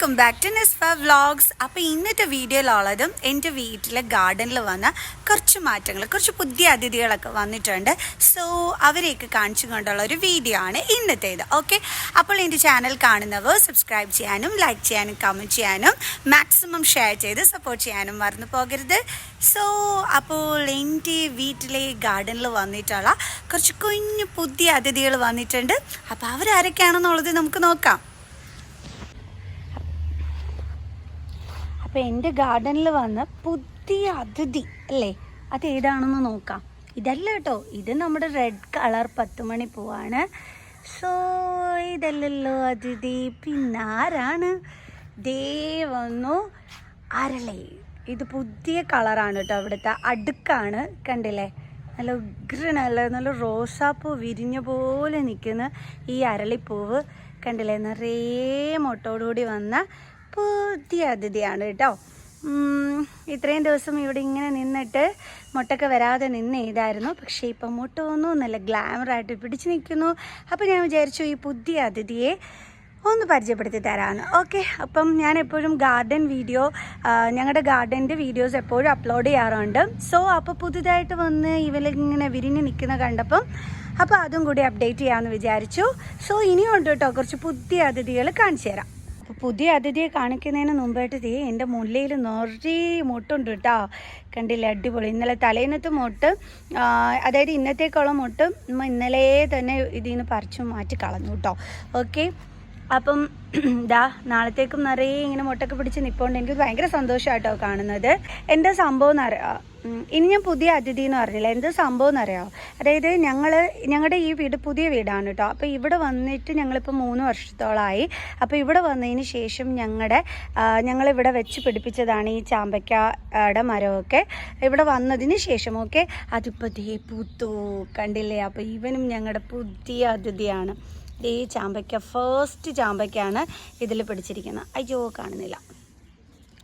Welcome back to Nisfa vlogs അപ്പോൾ ഇന്നത്തെ വീഡിയോയിലുള്ളതും എന്റെ വീട്ടിലെ ഗാർഡനിൽ വന്ന കുറച്ച് മാറ്റങ്ങൾ കുറച്ച് പുതിയ അതിഥികളൊക്കെ വന്നിട്ടുണ്ട്. സോ അവരെയൊക്കെ കാണിച്ചു കൊണ്ടുള്ള ഒരു വീഡിയോ ആണ് ഇന്നത്തേത്. ഓക്കെ അപ്പോൾ എന്റെ ചാനൽ കാണുന്നവർ സബ്സ്ക്രൈബ് ചെയ്യാനും ലൈക്ക് ചെയ്യാനും കമന്റ് ചെയ്യാനും മാക്സിമം ഷെയർ ചെയ്ത് സപ്പോർട്ട് ചെയ്യാനും മറന്നു പോകരുത്. സോ അപ്പോൾ എന്റെ വീട്ടിലെ ഗാർഡനിൽ വന്നിട്ടുള്ള കുറച്ച് കുഞ്ഞു പുതിയ അതിഥികൾ വന്നിട്ടുണ്ട്. അപ്പോൾ അവരാരൊക്കെയാണെന്നുള്ളത് നമുക്ക് നോക്കാം. അപ്പോൾ എന്റെ ഗാർഡനിൽ വന്ന പുതിയ അതിഥി അല്ലേ? അത് ഏതാണെന്ന് നോക്കാം. ഇതല്ല കേട്ടോ. ഇത് നമ്മുടെ റെഡ് കളർ പത്തുമണി പൂവാണ്. സോ ഇതല്ലല്ലോ അതിഥി. പിന്നെ ആരാണ്? ദേ വന്നു അരളി. ഇത് പുതിയ കളറാണ് കേട്ടോ അവിടുത്തെ. അടുക്കാണ്. കണ്ടില്ലേ? നല്ല ഉഗ്രനല്ല നല്ല റോസാപ്പൂ വിരിഞ്ഞ പോലെ നിൽക്കുന്ന ഈ അരളിപ്പൂവ്. കണ്ടില്ലേ? നിറയെ മുട്ടോടുകൂടി വന്ന പുതിയ അതിഥിയാണ് കേട്ടോ ഇത്രയും ദിവസം ഇവിടെ ഇങ്ങനെ നിന്നിട്ട് മുട്ടൊക്കെ വരാതെ നിന്ന് ചെയ്തായിരുന്നു. പക്ഷേ ഇപ്പം മുട്ട വന്നു നല്ല ഗ്ലാമറായിട്ട് പിടിച്ച് നിൽക്കുന്നു. അപ്പോൾ ഞാൻ വിചാരിച്ചു ഈ പുതിയ അതിഥിയെ ഒന്ന് പരിചയപ്പെടുത്തി തരാമെന്ന്. ഓക്കെ അപ്പം ഞാൻ എപ്പോഴും ഗാർഡൻ വീഡിയോ ഞങ്ങളുടെ ഗാർഡന്റെ വീഡിയോസ് എപ്പോഴും അപ്ലോഡ് ചെയ്യാറുണ്ട്. സോ അപ്പോൾ പുതുതായിട്ട് വന്ന് ഇവരിങ്ങനെ വിരിഞ്ഞ് നിൽക്കുന്ന കണ്ടപ്പം അപ്പോൾ അതും കൂടി അപ്ഡേറ്റ് ചെയ്യാമെന്ന് വിചാരിച്ചു. സോ ഇനിയുണ്ട് കേട്ടോ കുറച്ച് പുതിയ അതിഥികൾ കാണിച്ചു തരാം. അപ്പോൾ പുതിയ അതിഥിയെ കാണിക്കുന്നതിന് മുമ്പായിട്ട് ദേ എന്റെ മുല്ലയിൽ നിറയെ മുട്ടുണ്ട് കേട്ടോ. കണ്ടില്ല? അടിപൊളി. ഇന്നലെ തലേന്നത്തെ മുട്ട് അതായത് ഇന്നത്തേക്കുള്ള മുട്ട് ഇന്നലെ തന്നെ ഇതിൽ നിന്ന് പറിച്ചു മാറ്റി കളഞ്ഞു കേട്ടോ. ഓക്കെ? അപ്പം ദാ നാളത്തേക്കും നിറയെ ഇങ്ങനെ മുട്ടൊക്കെ പിടിച്ച് നിൽപ്പുണ്ട് എനിക്ക് ഭയങ്കര സന്തോഷമായിട്ടോ കാണുന്നത്. എന്താ സംഭവം എന്നറിയാം ഇനി ഞാൻ പുതിയ അതിഥി എന്ന് പറഞ്ഞില്ല? എന്ത് സംഭവം എന്നറിയാമോ അതായത് ഞങ്ങൾ ഞങ്ങളുടെ ഈ വീട് പുതിയ വീടാണ് കേട്ടോ. അപ്പോൾ ഇവിടെ വന്നിട്ട് ഞങ്ങളിപ്പോൾ മൂന്ന് വർഷത്തോളമായി അപ്പോൾ ഇവിടെ വന്നതിന് ശേഷം ഞങ്ങളുടെ ഞങ്ങളിവിടെ വെച്ച് പിടിപ്പിച്ചതാണ് ഈ ചാമ്പയ്ക്കയുടെ മരമൊക്കെ. ഇവിടെ വന്നതിന് ശേഷം ഓക്കെ? അതിപ്പോൾ ദേ പൂത്തു കണ്ടില്ലേ? അപ്പോൾ ഇവനും ഞങ്ങളുടെ പുതിയ അതിഥിയാണ്. ദേ ചാമ്പയ്ക്ക ഫസ്റ്റ് ചാമ്പയ്ക്കാണ് ഇതിൽ പിടിച്ചിരിക്കുന്നത്. അയ്യോ കാണുന്നില്ല.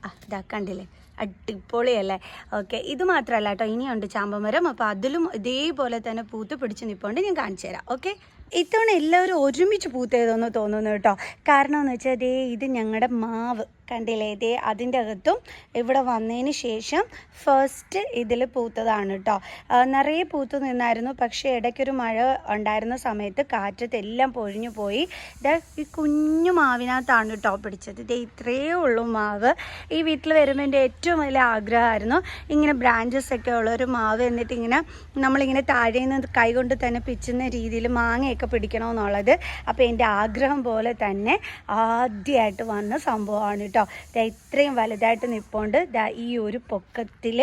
ആ ഇതാ കണ്ടില്ലേ? അടിപൊളിയല്ലേ? ഓക്കെ ഇത് മാത്രമല്ല കേട്ടോ ഇനിയുണ്ട് ചാമ്പമരം. അപ്പോൾ അതിലും ഇതേപോലെ തന്നെ പൂത്ത് പിടിച്ച് നിൽപ്പുണ്ട് ഞാൻ കാണിച്ചു തരാം. ഓക്കെ ഇത്തവണ എല്ലാവരും ഒരുമിച്ച് പൂത്തേതെന്ന് തോന്നുന്നു കേട്ടോ. കാരണം എന്ന് വെച്ചാൽ ദേ ഇത് ഞങ്ങളുടെ മാവ്. കണ്ടില്ലേ? ഇതേ അതിന്റെ അകത്തും ഇവിടെ വന്നതിന് ശേഷം ഫസ്റ്റ് ഇതിൽ പൂത്തതാണ് കേട്ടോ നിറയെ പൂത്ത് നിന്നായിരുന്നു. പക്ഷേ ഇടയ്ക്കൊരു മഴ ഉണ്ടായിരുന്ന സമയത്ത് കാറ്റത്തെല്ലാം പൊഴിഞ്ഞു പോയി. ഇത് ഈ കുഞ്ഞു മാവിനകത്താണ് കേട്ടോ പിടിച്ചത്. ഇത് ഇത്രയേ ഉള്ളൂ മാവ്. ഈ വീട്ടിൽ വരുമ്പോൾ എന്റെ ഏറ്റവും വലിയ ആഗ്രഹമായിരുന്നു ഇങ്ങനെ ബ്രാഞ്ചസ് ഒക്കെ ഉള്ള ഒരു മാവ് എന്നിട്ട് ഇങ്ങനെ നമ്മളിങ്ങനെ താഴെ നിന്ന് കൈകൊണ്ട് തന്നെ പിച്ചുന്ന രീതിയിൽ മാങ്ങയൊക്കെ പിടിക്കണമെന്നുള്ളത്. അപ്പോൾ എന്റെ ആഗ്രഹം പോലെ തന്നെ ആദ്യമായിട്ട് വന്ന സംഭവമാണ് കേട്ടോ ദാ ഇത്രയും വലുതായിട്ട് നിൽപ്പോണ്ട് ദാ ഈ ഒരു പൊക്കത്തിൽ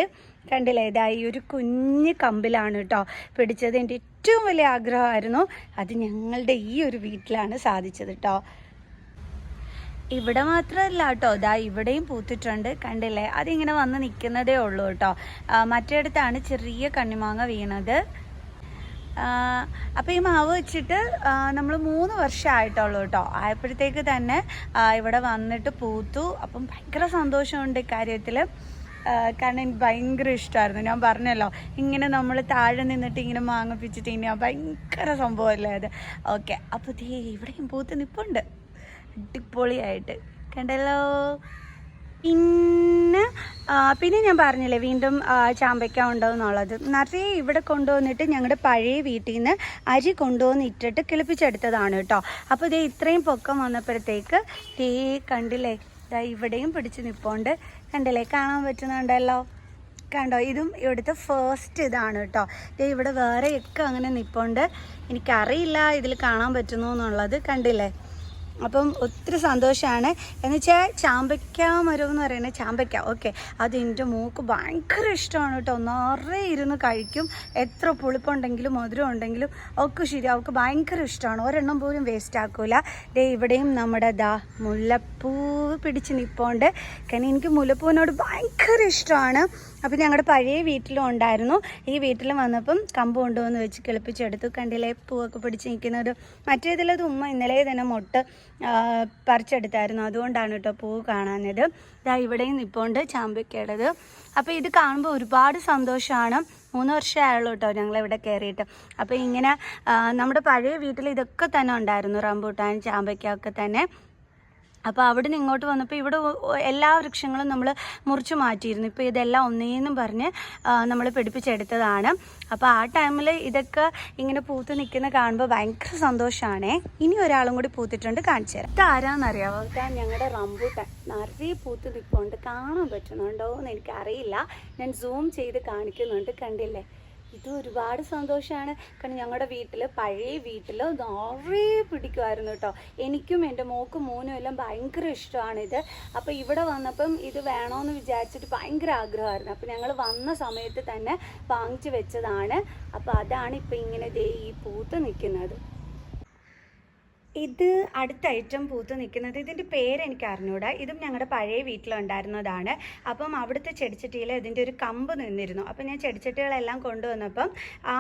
കണ്ടില്ലേ? ദാ ഈ ഒരു കുഞ്ഞ് കമ്പിലാണ് കേട്ടോ പിടിച്ചത്. എന്റെ ഏറ്റവും വലിയ ആഗ്രഹമായിരുന്നു അത് ഞങ്ങളുടെ ഈ ഒരു വീട്ടിലാണ് സാധിച്ചത് കേട്ടോ. ഇവിടെ മാത്രമല്ല കേട്ടോ. ദാ ഇവിടെയും പൂത്തിട്ടുണ്ട്. കണ്ടില്ലേ? അതിങ്ങനെ വന്ന് നിൽക്കുന്നതേ ഉള്ളൂ കേട്ടോ. മറ്റേ മറ്റേടത്താണ് ചെറിയ കണ്ണിമാങ്ങ വീണത്. അപ്പോൾ ഈ മാവ് വെച്ചിട്ട് നമ്മൾ മൂന്ന് വർഷമായിട്ടുള്ളൂ കേട്ടോ ആയപ്പോഴത്തേക്ക് തന്നെ ഇവിടെ വന്നിട്ട് പൂത്തു. അപ്പം ഭയങ്കര സന്തോഷമുണ്ട് ഇക്കാര്യത്തിൽ കാരണം എനിക്ക് ഭയങ്കര ഇഷ്ടമായിരുന്നു ഞാൻ പറഞ്ഞല്ലോ ഇങ്ങനെ നമ്മൾ താഴെ നിന്നിട്ട് ഇങ്ങനെ മാങ്ങ ഇനി ഭയങ്കര സംഭവമല്ലേ അത്. ഓക്കെ അപ്പോൾ ദേ ഇവിടെയും പൂത്ത് നിപ്പുണ്ട്. അടിപൊളിയായിട്ട്. കണ്ടല്ലോ? പിന്നെ പിന്നെ ഞാൻ പറഞ്ഞില്ലേ വീണ്ടും ചാമ്പയ്ക്ക ഉണ്ടോയെന്നുള്ളത് നിറയെ ഇവിടെ കൊണ്ടുവന്നിട്ട് ഞങ്ങളുടെ പഴയ വീട്ടിൽ നിന്ന് അരി കൊണ്ടുവന്ന് ഇട്ടിട്ട് കിളിപ്പിച്ചെടുത്തതാണ് കേട്ടോ അപ്പോൾ ഇതേ ഇത്രയും പൊക്കം വന്നപ്പോഴത്തേക്ക് തേ കണ്ടില്ലേ ഇതാ ഇവിടെയും പിടിച്ച് നിൽപ്പുണ്ട് കണ്ടില്ലേ കാണാൻ പറ്റുന്നുണ്ടല്ലോ? കണ്ടോ ഇതും ഇവിടുത്തെ ഫേസ്റ്റ് ഇതാണ് കേട്ടോ ദേ ഇവിടെ വേറെയൊക്കെ അങ്ങനെ നിൽപ്പുണ്ട് എനിക്കറിയില്ല ഇതിൽ കാണാൻ പറ്റുന്നു എന്നുള്ളത് കണ്ടില്ലേ? അപ്പം ഒത്തിരി സന്തോഷമാണ് എന്ന് വെച്ചാൽ ചാമ്പയ്ക്ക മരം എന്ന് പറയുന്നത് ചാമ്പയ്ക്ക ഓക്കെ. അത് എന്റെ മൂക്ക് ഭയങ്കര ഇഷ്ടമാണ് കേട്ടോ. നിറയെ ഇരുന്ന് കഴിക്കും. എത്ര പുളിപ്പുണ്ടെങ്കിലും മധുരം ഉണ്ടെങ്കിലും ഒക്കെ ശരി അവൾക്ക് ഭയങ്കര ഇഷ്ടമാണ്. ഒരെണ്ണം പോലും വേസ്റ്റ് ആക്കൂല. ഡേ ഇവിടെയും നമ്മുടെ ദാ മുല്ലപ്പൂവ് പിടിച്ച് നിൽപ്പുണ്ട് കാരണം എനിക്ക് മുല്ലപ്പൂവിനോട് ഭയങ്കര ഇഷ്ടമാണ്. അപ്പം ഞങ്ങളുടെ പഴയ വീട്ടിലും ഉണ്ടായിരുന്നു ഈ വീട്ടിൽ വന്നപ്പം കമ്പ് കൊണ്ടുവന്ന് വെച്ച് കിളിപ്പിച്ചെടുത്തു. കണ്ടില്ലേ? പൂവൊക്കെ പിടിച്ച് നിൽക്കുന്ന ഒരു മറ്റേതിലത് ഉമ്മ ഇന്നലെ തന്നെ മുട്ട് പറിച്ചെടുത്തായിരുന്നു. അതുകൊണ്ടാണ് കേട്ടോ പൂവ് കാണാഞ്ഞത്. ഇതാ ഇവിടെയും നിൽപ്പുണ്ട് ചാമ്പയ്ക്കയുടേത്. അപ്പോൾ ഇത് കാണുമ്പോൾ ഒരുപാട് സന്തോഷമാണ് മൂന്ന് വർഷമായുള്ളൂ കേട്ടോ ഞങ്ങളിവിടെ കയറിയിട്ട് അപ്പോൾ ഇങ്ങനെ നമ്മുടെ പഴയ വീട്ടിൽ ഇതൊക്കെ തന്നെ ഉണ്ടായിരുന്നു. റംബൂട്ടാൻ ചാമ്പയ്ക്ക ഒക്കെ തന്നെ. അപ്പോൾ അവിടെ നിന്ന് ഇങ്ങോട്ട് വന്നപ്പോൾ ഇവിടെ എല്ലാ വൃക്ഷങ്ങളും നമ്മൾ മുറിച്ച് മാറ്റിയിരുന്നു. ഇപ്പോൾ ഇതെല്ലാം ഒന്നേന്നും പറഞ്ഞ് നമ്മൾ പിടിപ്പിച്ചെടുത്തതാണ്. അപ്പോൾ ആ ടൈമിൽ ഇതൊക്കെ ഇങ്ങനെ പൂത്ത് നിൽക്കുന്ന കാണുമ്പോൾ ഭയങ്കര സന്തോഷമാണേ ഇനി ഒരാളും കൂടി പൂത്തിട്ടുണ്ട് കാണിച്ചു തരാം. ഇതാരാന്നറിയാമോ ഇതാ ഞങ്ങളുടെ റംബൂട്ടാൻ. നിറയെ പൂത്ത് നിൽപ്പുണ്ട് കാണാൻ പറ്റുന്നുണ്ടോ എന്ന് എനിക്കറിയില്ല. ഞാൻ സൂം ചെയ്ത് കാണിക്കുന്നുണ്ട്. കണ്ടില്ലേ? ഇത് ഒരുപാട് സന്തോഷമാണ് കാരണം ഞങ്ങളുടെ വീട്ടിൽ പഴയ വീട്ടിൽ നിറയെ പിടിക്കുമായിരുന്നു കേട്ടോ. എനിക്കും എന്റെ മോക്കും മോനും എല്ലാം ഭയങ്കര ഇഷ്ടമാണിത്. അപ്പോൾ ഇവിടെ വന്നപ്പം ഇത് വേണമെന്ന് വിചാരിച്ചിട്ട് ഭയങ്കര ആഗ്രഹമായിരുന്നു. അപ്പോൾ ഞങ്ങൾ വന്ന സമയത്ത് തന്നെ വാങ്ങിച്ചു വെച്ചതാണ്. അപ്പോൾ അതാണ് ഇപ്പം ഇങ്ങനെ ദേ ഈ പൂത്ത് നിൽക്കുന്നത് ഇത് അടുത്ത ഐറ്റം പൂത്ത് നിൽക്കുന്നത്. ഇതിന്റെ പേര് എനിക്ക് അറിഞ്ഞൂടാ. ഇതും ഞങ്ങളുടെ പഴയ വീട്ടിലുണ്ടായിരുന്നതാണ് അപ്പം അവിടുത്തെ ചെടിച്ചട്ടിയിൽ ഇതിന്റെ ഒരു കമ്പ് നിന്നിരുന്നു. അപ്പം ഞാൻ ചെടിച്ചട്ടികളെല്ലാം കൊണ്ടുവന്നപ്പം ആ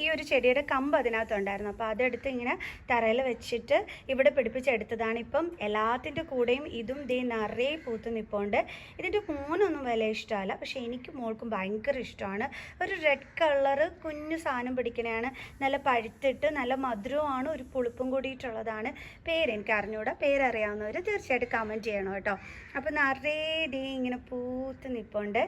ഈ ഒരു ചെടിയുടെ കമ്പ് അതിനകത്തുണ്ടായിരുന്നു. അപ്പോൾ അതെടുത്ത് ഇങ്ങനെ തറയിൽ വെച്ചിട്ട് ഇവിടെ പിടിപ്പിച്ചെടുത്തതാണ്. ഇപ്പം എല്ലാത്തിന്റെ കൂടെയും ഇതും ദേ നിറയെ പൂത്ത് നിൽപ്പുണ്ട് ഇതിന്റെ മോനൊന്നും വില ഇഷ്ടമല്ല. പക്ഷേ എനിക്ക് മോൾക്കും ഭയങ്കര ഇഷ്ടമാണ്. ഒരു റെഡ് കളറ് കുഞ്ഞു സാധനം പിടിക്കണതാണ് നല്ല പഴുത്തിട്ട് നല്ല മധുരമാണ് ഒരു പുളിപ്പും കൂടിയിട്ടുള്ളതാണ് പേരെനിക്ക് അറിഞ്ഞുകൂടാ പേരറിയാവുന്നവർ തീർച്ചയായിട്ടും കമന്റ് ചെയ്യണം കേട്ടോ. അപ്പോൾ നിറയെ ഇങ്ങനെ പൂത്ത് നിൽപ്പുണ്ട്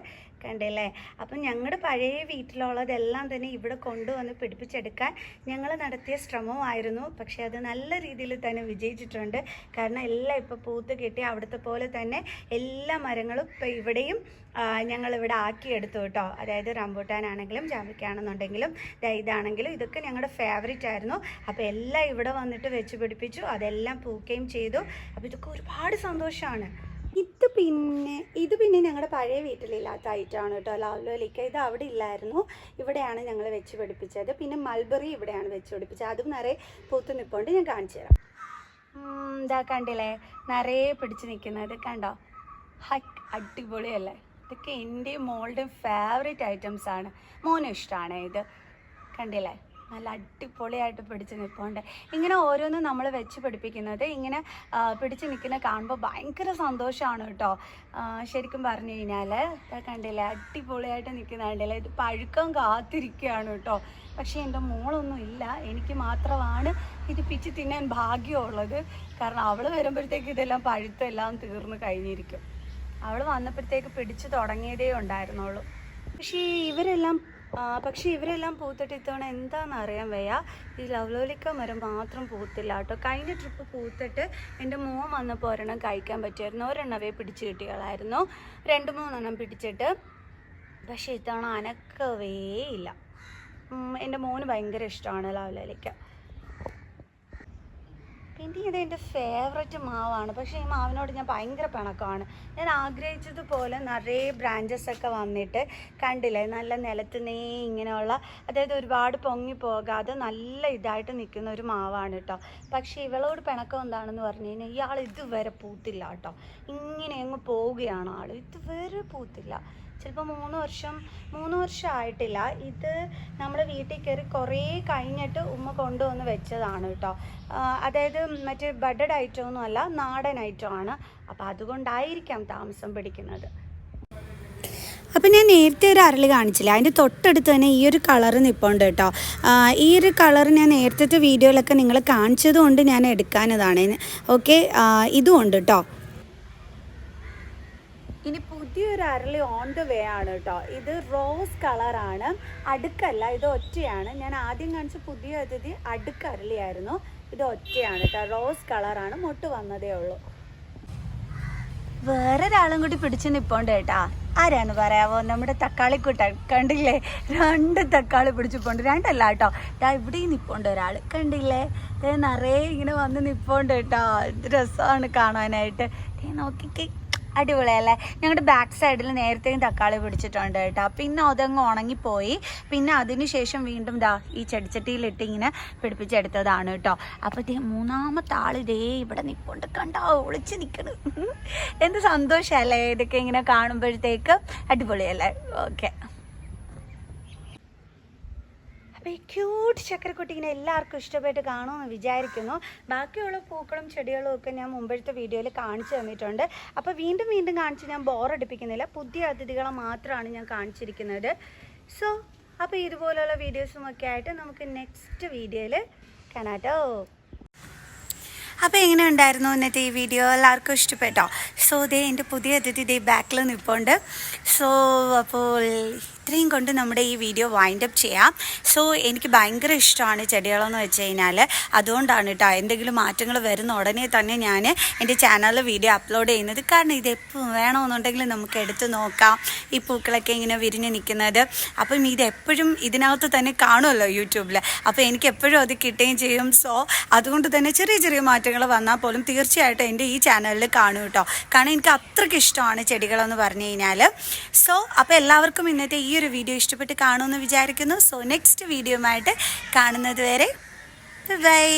കണ്ടില്ലേ അപ്പം ഞങ്ങളുടെ പഴയ വീട്ടിലുള്ളതെല്ലാം തന്നെ ഇവിടെ കൊണ്ടുവന്ന് പിടിപ്പിച്ചെടുക്കാൻ ഞങ്ങൾ നടത്തിയ ശ്രമമായിരുന്നു പക്ഷേ അത് നല്ല രീതിയിൽ തന്നെ വിജയിച്ചിട്ടുണ്ട്. കാരണം എല്ലാം ഇപ്പോൾ പൂത്ത് കിട്ടി അവിടുത്തെ പോലെ തന്നെ എല്ലാ മരങ്ങളും ഇപ്പോൾ ഇവിടെയും ഞങ്ങളിവിടെ ആക്കിയെടുത്തു കേട്ടോ. അതായത് റംബൂട്ടാനാണെങ്കിലും ജാമിക്കാണെന്നുണ്ടെങ്കിലും ഇതാണെങ്കിലും ഇതൊക്കെ ഞങ്ങളുടെ ഫേവറേറ്റ് ആയിരുന്നു. അപ്പോൾ എല്ലാം ഇവിടെ വന്നിട്ട് വെച്ച് പിടിപ്പിച്ചു. അതെല്ലാം പൂക്കുകയും ചെയ്തു. അപ്പോൾ ഇതൊക്കെ ഒരുപാട് സന്തോഷമാണ് ഇത് പിന്നെ ഇത് പിന്നെ ഞങ്ങളുടെ പഴയ വീട്ടിലില്ലാത്ത ഐറ്റമാണ് കേട്ടോ ലാവ്ലോലിക്ക ഇത് അവിടെ ഇല്ലായിരുന്നു. ഇവിടെയാണ് ഞങ്ങൾ വെച്ച് പിടിപ്പിച്ചത് പിന്നെ മൽബറി ഇവിടെയാണ് വെച്ച് പിടിപ്പിച്ചത് അതും നിറയെ പൂത്ത് നിൽപ്പുണ്ട് ഞാൻ കാണിച്ചു തരാം. ഇതാ കണ്ടില്ലേ? നിറയെ പിടിച്ച് നിൽക്കുന്നത് കണ്ടോ? ഹൈ അടിപൊളിയല്ലേ? ഇതൊക്കെ എന്റെ മോളുടെ ഫേവറേറ്റ് ഐറ്റംസ് ആണ്. മോനും ഇഷ്ടമാണ് ഇത്. കണ്ടില്ലേ? നല്ല അടിപൊളിയായിട്ട് പിടിച്ച് നിൽപ്പുണ്ട് ഇങ്ങനെ ഓരോന്നും നമ്മൾ വെച്ച് പിടിപ്പിക്കുന്നത് ഇങ്ങനെ പിടിച്ച് നിൽക്കുന്ന കാണുമ്പോൾ ഭയങ്കര സന്തോഷമാണ് കേട്ടോ ശരിക്കും പറഞ്ഞു കഴിഞ്ഞാൽ കണ്ടില്ലേ അടിപൊളിയായിട്ട് നിൽക്കുന്ന കണ്ടില്ലേ ഇത് പഴുക്കം കാത്തിരിക്കുകയാണ് കേട്ടോ പക്ഷേ എന്റെ മോളൊന്നും ഇല്ല എനിക്ക് മാത്രമാണ് ഇത് പിച്ച് തിന്നാൻ ഭാഗ്യമുള്ളത്. കാരണം അവൾ വരുമ്പോഴത്തേക്ക് ഇതെല്ലാം പഴുത്തെല്ലാം തീർന്ന് കഴിഞ്ഞിരിക്കും. അവൾ വന്നപ്പോഴത്തേക്ക് പിടിച്ചു തുടങ്ങിയതേ ഉണ്ടായിരുന്നുള്ളൂ. പക്ഷേ ഇവരെല്ലാം പക്ഷേ ഇവരെല്ലാം പൂത്തിട്ട് ഇത്തവണ എന്താണെന്ന് അറിയാൻ വയ്യ. ഈ ലവ്ലോലിക്ക മരം മാത്രം പൂത്തില്ല കേട്ടോ. കഴിഞ്ഞ ട്രിപ്പ് പൂത്തിട്ട് എന്റെ മോൻ വന്നപ്പോൾ ഒരെണ്ണം കഴിക്കാൻ പറ്റുമായിരുന്നു ഒരെണ്ണവേ പിടിച്ച് കിട്ടികളായിരുന്നു രണ്ട് മൂന്നെണ്ണം പിടിച്ചിട്ട്. പക്ഷേ ഇത്തവണ അനക്കവേ ഇല്ല. എന്റെ മോന് ഭയങ്കര ഇഷ്ടമാണ് ലവ്ലോലിക്ക. പിന്നെ ഇത് എന്റെ ഫേവററ്റ് മാവാണ്. പക്ഷേ ഈ മാവിനോട് ഞാൻ ഭയങ്കര പിണക്കമാണ്. ഞാൻ ആഗ്രഹിച്ചതുപോലെ നിറയെ ബ്രാഞ്ചസ് ഒക്കെ വന്നിട്ട് കണ്ടില്ലേ? നല്ല നിലത്ത് നേ ഇങ്ങനെയുള്ള അതായത് ഒരുപാട് പൊങ്ങി പോകാതെ നല്ല ഇതായിട്ട് നിൽക്കുന്ന ഒരു മാവാണ് കേട്ടോ പക്ഷേ ഇവളോട് പിണക്കം എന്താണെന്ന് പറഞ്ഞു കഴിഞ്ഞാൽ ഇയാൾ ഇതുവരെ പൂത്തില്ല കേട്ടോ ഇങ്ങനെ അങ്ങ് പോവുകയാണ് ആൾ ഇതുവരെ പൂത്തില്ല. ചിലപ്പോൾ മൂന്ന് വർഷം മൂന്ന് വർഷം ആയിട്ടില്ല. ഇത് നമ്മൾ വീട്ടിൽ കയറി കുറേ കഴിഞ്ഞിട്ട് ഉമ്മ കൊണ്ടുവന്ന് വെച്ചതാണ് കേട്ടോ അതായത് മറ്റേ ബഡഡ് ഐറ്റം ഒന്നും അല്ല നാടൻ ഐറ്റം ആണ്. അപ്പോൾ അതുകൊണ്ടായിരിക്കാം താമസം പിടിക്കുന്നത്. അപ്പം ഞാൻ നേരത്തെ ഒരു അരളി കാണിച്ചില്ല? അതിന്റെ തൊട്ടടുത്ത് തന്നെ ഈ ഒരു കളർ നിൽപ്പുണ്ട് കേട്ടോ ഈ ഒരു കളർ ഞാൻ നേരത്തെ വീഡിയോയിലൊക്കെ നിങ്ങൾ കാണിച്ചത് കൊണ്ട് ഞാൻ എടുക്കാനതാണ്. ഓക്കെ? ഇതും ഉണ്ട് കേട്ടോ ഇനി പുതിയൊരു അരളി ഓൺ ദ വേ ആണ് കേട്ടോ ഇത് റോസ് കളറാണ് അടുക്കല്ല ഇത് ഒറ്റയാണ്. ഞാൻ ആദ്യം കാണിച്ച പുതിയ അതിഥി അടുക്ക അരളിയായിരുന്നു ഇത് ഒറ്റയാണ് കേട്ടോ റോസ് കളറാണ് മൊട്ട് വന്നതേ ഉള്ളൂ. വേറൊരാളും കൂടി പിടിച്ചു നിപ്പോണ്ട് കേട്ടാ. ആരാണ് പറയാവോ? നമ്മുടെ തക്കാളി തക്കാളിക്കുട്ടൻ കണ്ടില്ലേ? രണ്ട് തക്കാളി പിടിച്ചിപ്പോണ്ട് രണ്ടല്ല കേട്ടോ ഇതാ ഇവിടെയും നിപ്പോണ്ട് ഒരാൾ കണ്ടില്ലേ? നിറയെ ഇങ്ങനെ വന്ന് നിപ്പോണ്ട് കേട്ടോ. രസമാണ് കാണാനായിട്ട്. നോക്കിക്കേ. അടിപൊളിയല്ലേ? ഞങ്ങളുടെ ബാക്ക് സൈഡിൽ നേരത്തെയും തക്കാളി പിടിച്ചിട്ടുണ്ട് കേട്ടോ. പിന്നെ അതങ്ങ് ഉണങ്ങിപ്പോയി. പിന്നെ അതിനുശേഷം വീണ്ടും ദാ ഈ ചെടിച്ചട്ടിയിലിട്ട് ഇങ്ങനെ പിടിപ്പിച്ചെടുത്തതാണ് കേട്ടോ. അപ്പോൾ ഇതേ മൂന്നാമത്തെ ആൾ ഇതേ ഇവിടെ നിൽപ്പുണ്ട് കണ്ടോ? ഒളിച്ച് നിൽക്കണ് എന്ത് സന്തോഷമല്ലേ ഇതൊക്കെ ഇങ്ങനെ കാണുമ്പോഴത്തേക്ക്. അടിപൊളിയല്ലേ? ഓക്കെ അപ്പോൾ ഈ ക്യൂട്ട് ചക്കരക്കുട്ടി ഇങ്ങനെ എല്ലാവർക്കും ഇഷ്ടപ്പെട്ട് കാണുമെന്ന് വിചാരിക്കുന്നു. ബാക്കിയുള്ള പൂക്കളും ചെടികളും ഒക്കെ ഞാൻ മുമ്പഴത്തെ വീഡിയോയിൽ കാണിച്ചു തന്നിട്ടുണ്ട്. അപ്പോൾ വീണ്ടും വീണ്ടും കാണിച്ച് ഞാൻ ബോറടിപ്പിക്കുന്നില്ല പുതിയ അതിഥികളെ മാത്രമാണ് ഞാൻ കാണിച്ചിരിക്കുന്നത്. സോ അപ്പോൾ ഇതുപോലുള്ള വീഡിയോസും ഒക്കെ ആയിട്ട് നമുക്ക് നെക്സ്റ്റ് വീഡിയോയിൽ കാണാട്ടോ. അപ്പോൾ എങ്ങനെ ഉണ്ടായിരുന്നു ഇന്നത്തെ ഈ വീഡിയോ എല്ലാവർക്കും ഇഷ്ടപ്പെട്ടോ? സോ ദേ എന്റെ പുതിയ അതിഥി ദേ ബാക്കിൽ നിൽപ്പുണ്ട് സോ അപ്പോൾ ഇത്രയും കൊണ്ട് നമ്മുടെ ഈ വീഡിയോ വൈൻഡപ്പ് ചെയ്യാം. സോ എനിക്ക് ഭയങ്കര ഇഷ്ടമാണ് ചെടികളെന്ന് വെച്ച് കഴിഞ്ഞാൽ അതുകൊണ്ടാണ് കേട്ടോ എന്തെങ്കിലും മാറ്റങ്ങൾ വരുന്ന ഉടനെ തന്നെ ഞാൻ എന്റെ ചാനലിൽ വീഡിയോ അപ്ലോഡ് ചെയ്യുന്നത്. കാരണം ഇത് എപ്പോൾ വേണമെന്നുണ്ടെങ്കിൽ നമുക്ക് എടുത്ത് നോക്കാം. ഈ പൂക്കളൊക്കെ ഇങ്ങനെ വിരിഞ്ഞ് നിൽക്കുന്നത് അപ്പം ഇത് എപ്പോഴും ഇതിനകത്ത് തന്നെ കാണുമല്ലോ യൂട്യൂബിൽ അപ്പോൾ എനിക്ക് എപ്പോഴും അത് കിട്ടുകയും ചെയ്യും. സോ അതുകൊണ്ട് തന്നെ ചെറിയ ചെറിയ മാറ്റങ്ങൾ വന്നാൽ പോലും തീർച്ചയായിട്ടും എന്റെ ഈ ചാനലിൽ കാണും കേട്ടോ കാരണം എനിക്ക് അത്രയ്ക്ക് ഇഷ്ടമാണ് ചെടികളെന്ന് പറഞ്ഞു കഴിഞ്ഞാൽ സോ അപ്പോൾ എല്ലാവർക്കും ഇന്നത്തെ ഈ വീഡിയോ ഇഷ്ടപ്പെട്ട് കാണുമെന്ന് വിചാരിക്കുന്നു. സോ നെക്സ്റ്റ് വീഡിയോയുമായിട്ട് കാണുന്നത് വരെ ബൈ